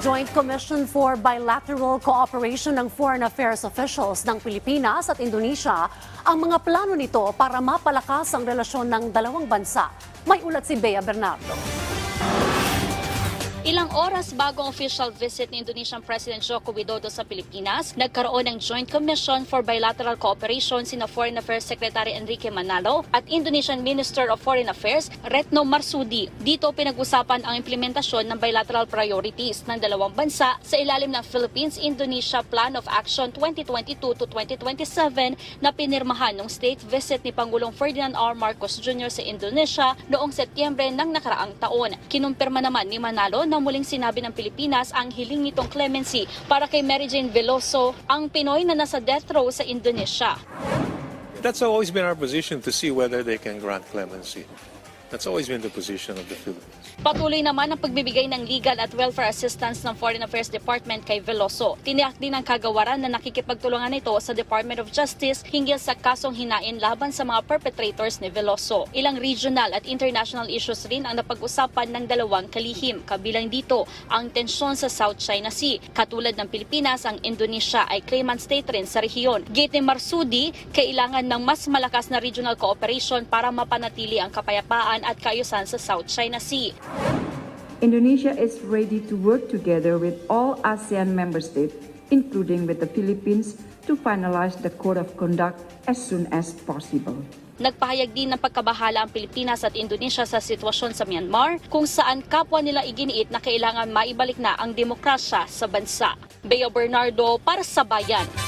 Joint Commission for Bilateral Cooperation ng Foreign Affairs Officials ng Pilipinas at Indonesia ang mga plano nito para mapalakas ang relasyon ng dalawang bansa. May ulat si Bea Bernardo. Ilang oras bago ang official visit ni Indonesian President Joko Widodo sa Pilipinas, nagkaroon ng Joint Commission for Bilateral Cooperation sina Foreign Affairs Secretary Enrique Manalo at Indonesian Minister of Foreign Affairs Retno Marsudi. Dito pinag-usapan ang implementasyon ng bilateral priorities ng dalawang bansa sa ilalim ng Philippines-Indonesia Plan of Action 2022 to 2027 na pinirmahan ng state visit ni Pangulong Ferdinand R. Marcos Jr. sa Indonesia noong Setyembre ng nakaraang taon. Kinumpirma naman ni Manalo na muling sinabi ng Pilipinas ang hiling nitong clemency para kay Mary Jane Veloso, ang Pinoy na nasa death row sa Indonesia. That's always been our position to see whether they can grant clemency. That's always been the position of the Philippines. Patuloy naman ang pagbibigay ng legal at welfare assistance ng Foreign Affairs Department kay Veloso. Tiniyak din ng kagawaran na nakikipagtulungan ito sa Department of Justice hinggil sa kasong hinain laban sa mga perpetrators ni Veloso. Ilang regional at international issues rin ang napag-usapan ng dalawang kalihim. Kabilang dito ang tensyon sa South China Sea. Katulad ng Pilipinas, ang Indonesia ay claimant state rin sa rehiyon. Gate Marsudi, kailangan ng mas malakas na regional cooperation para mapanatili ang kapayapaan at kaayusan sa South China Sea. Indonesia is ready to work together with all ASEAN member states, including with the Philippines, to finalize the code of conduct as soon as possible. Nagpahayag din ng pagkabahala ang Pilipinas at Indonesia sa sitwasyon sa Myanmar kung saan kapwa nila iginiit na kailangan maibalik na ang demokrasya sa bansa. Bea Bernardo para sa Bayan.